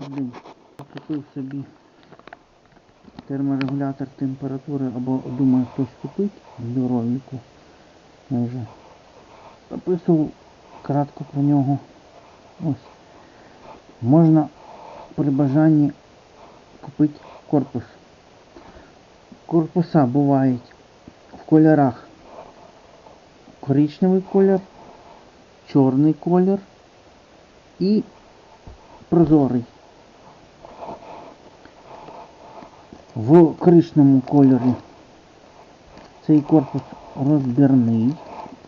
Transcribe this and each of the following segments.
Блін, Купив собі терморегулятор температури або думаю хтось купить в ролику. Вже записував кратко про нього. Ось. Можна при бажанні купити корпус. Корпуса бувають в кольорах коричневий колір, чорний колір і прозорий. В коричневому кольорі цей корпус розбірний.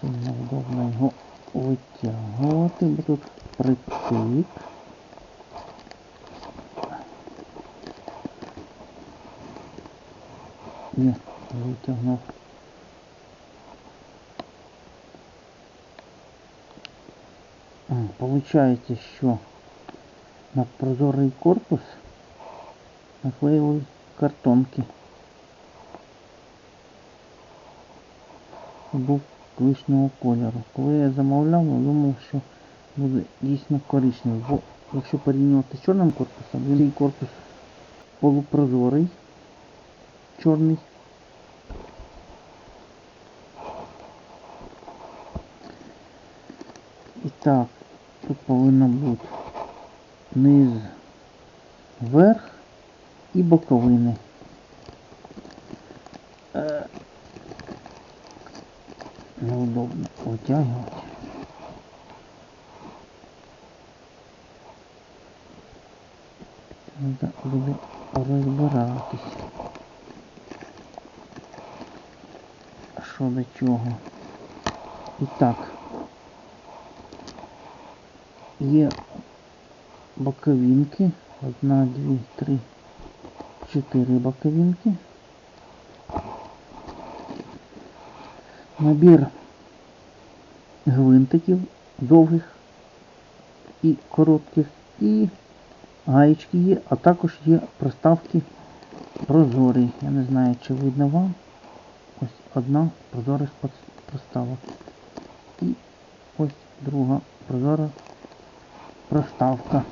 Це неудобно його витягувати, бо тут притик. Ні, витягнув. Получається, що на прозорий корпус наклеїли картонки. Був коричневого кольору. Коли я замовляв, я думав, що буде дійсно коричневий. Бо якщо порівнювати з чорним корпусом, цей корпус полупрозорий, чорний. І так, тут повинно бути низ вверх і боковини. Е, Неудобно витягувати. Треба буде розбиратись. Що до чого. І так. Є боковинки. Одна, дві, три, чотири боковинки. Набір гвинтиків довгих і коротких. І гаєчки є, а також є проставки прозорі. Я не знаю, чи видно вам. Ось одна прозорих проставок. І ось друга прозора проставка.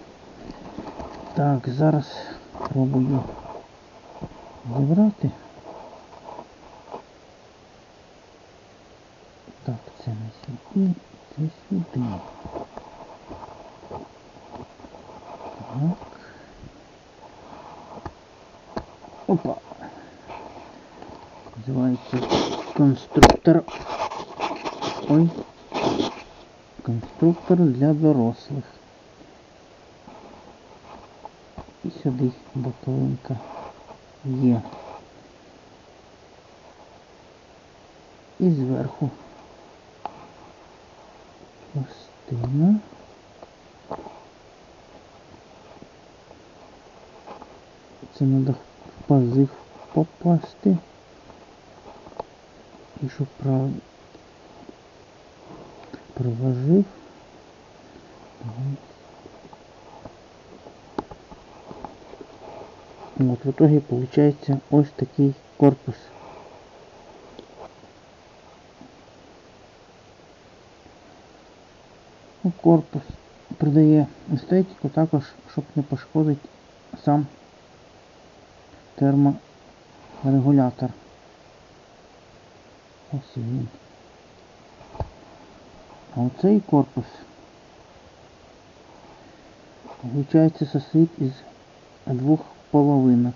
Так, зараз пробую зібрати. Так, це не сюди, це сюди. Так. Опа. Називається конструктор. Ой. Конструктор для дорослих. І сюди боковинка є. І зверху частина. Це треба в пазик попасти. І щоб прав... проложив. Вот в итоге получается ось такий корпус. Ну, корпус придає естетику також, щоб не пошкодити сам терморегулятор. Ось він. А оцей корпус, виходить, состоит из двух половинок.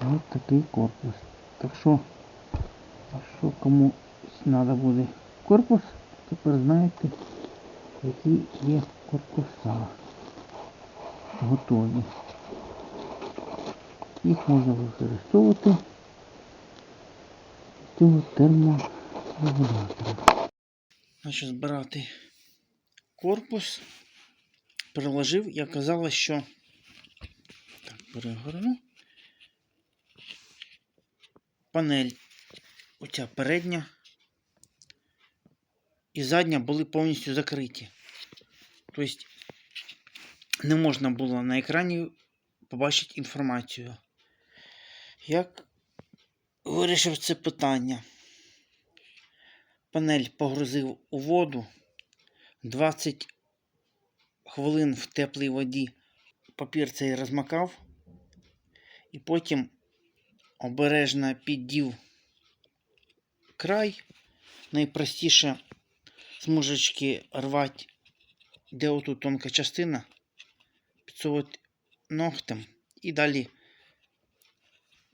Вот такий корпус. Так що, а що кому треба буде корпус, тепер знаєте, які є корпуса готові. Їх можна використовувати цього терморегулятора. Значить, збирати корпус. Приложив і оказалось, що так, перегорну. Панель оця передня і задня були повністю закриті. Тобто не можна було на екрані побачити інформацію. Як вирішив це питання? Панель погрузив у воду 20 хвилин в теплій воді. Папір цей розмакав і потім обережно піддів край. Найпростіше смужечки рвати, де отут тонка частина, підсовувати ногтем і далі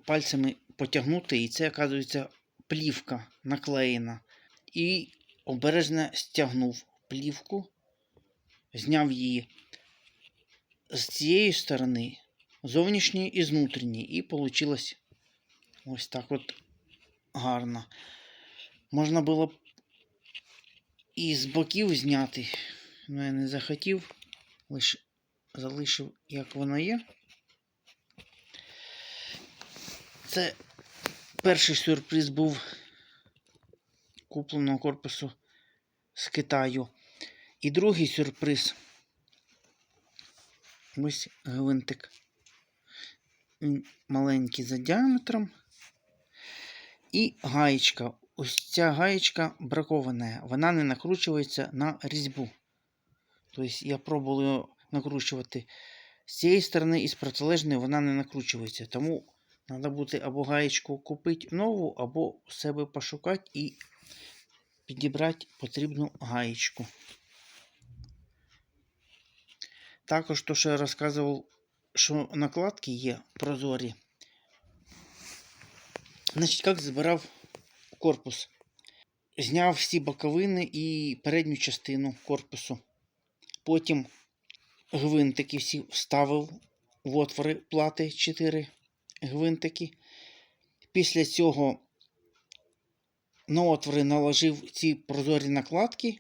пальцями потягнути, і це, оказується, плівка наклеєна. І обережно стягнув плівку, зняв її з цієї сторони, зовнішньої і внутрішньої, і вийшло ось так от гарно. Можна було б і з боків зняти, але я не захотів, лише залишив, як воно є. Це перший сюрприз був купленого корпусу з Китаю. І другий сюрприз. Ось гвинтик. Він маленький за діаметром. І гаєчка. Ось ця гаєчка бракована. Вона не накручується на різьбу. Тобто я пробував накручувати з цієї сторони і з протилежної вона не накручується. Тому треба буде або гаєчку купити нову, або себе пошукати і підібрати потрібну гаєчку. Також то, що я розказував, що накладки є прозорі. Значить, як збирав корпус? Зняв всі боковини і передню частину корпусу. Потім гвинтики всі вставив в отвори плати 4 гвинтики. Після цього на отвори наложив ці прозорі накладки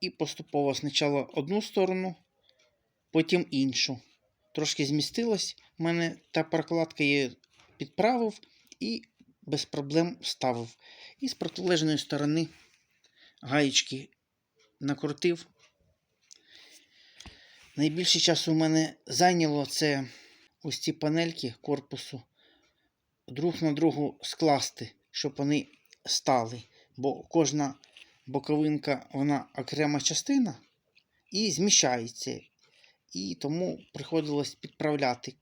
і поступово спочатку одну сторону, потім іншу. Трошки змістилась. У мене та прокладка я підправив і без проблем вставив. І з протилежної сторони гаєчки накрутив. Найбільше часу у мене зайняло це ось ці панельки корпусу друг на другу скласти, щоб вони стали. Бо кожна боковинка вона окрема частина і зміщається. І тому приходилось підправляти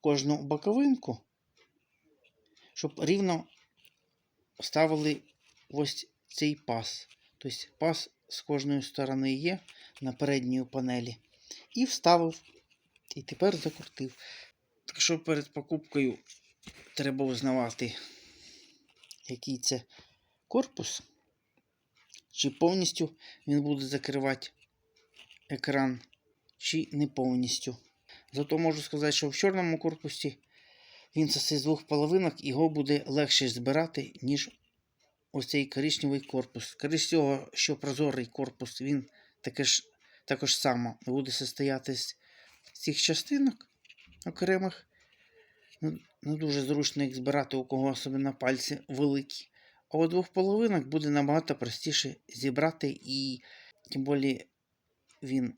кожну боковинку, щоб рівно ставили ось цей пас. Тобто пас з кожної сторони є на передній панелі. І вставив. І тепер закрутив. Так що перед покупкою треба узнавати, який це корпус, чи повністю він буде закривати екран, чи не повністю. Зато можу сказати, що в чорному корпусі він це з двох половинок, його буде легше збирати, ніж ось цей коричневий корпус. Скоріше всього, що прозорий корпус, він таке ж, також само буде состояти з цих частинок окремих. Ну, не дуже зручно їх збирати, у кого особливо пальці великі. А у двох половинок буде набагато простіше зібрати і тим більше він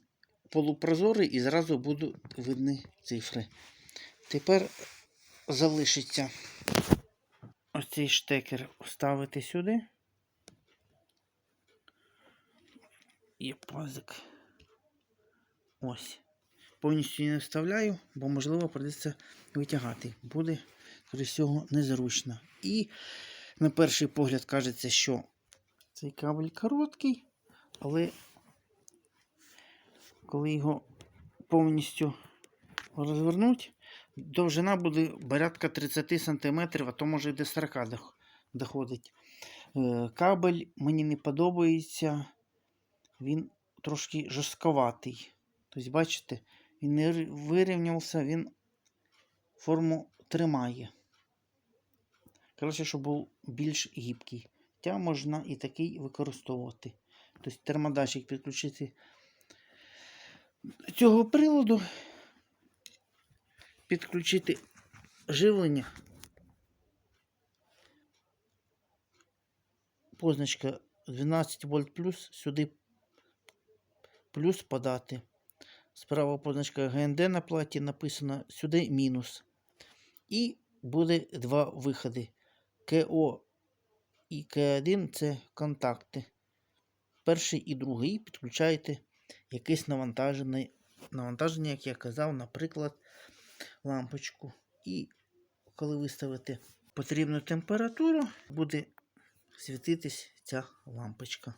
полупрозорий і зразу будуть видні цифри. Тепер залишиться ось цей штекер вставити сюди. І пазик. Ось. Повністю не вставляю, бо, можливо, придеться витягати. Буде, скоріше всього, незручно. І на перший погляд кажеться, що цей кабель короткий, але коли його повністю розвернуть, довжина буде порядка 30 см, а то може і до 40 доходить. Е, Кабель мені не подобається, він трошки жорстковатий. Тобто, бачите, він не вирівнявся, він форму тримає. Коротше, щоб був більш гібкий. Хоча можна і такий використовувати. Тобто термодатчик підключити цього приладу, підключити живлення. Позначка 12 вольт плюс, сюди плюс подати. Справа позначка ГНД на платі написано сюди мінус. І буде два виходи. КО і К1 це контакти. Перший і другий підключаєте якесь навантаження, навантаження, як я казав, наприклад, лампочку. І коли виставите потрібну температуру, буде світитись ця лампочка.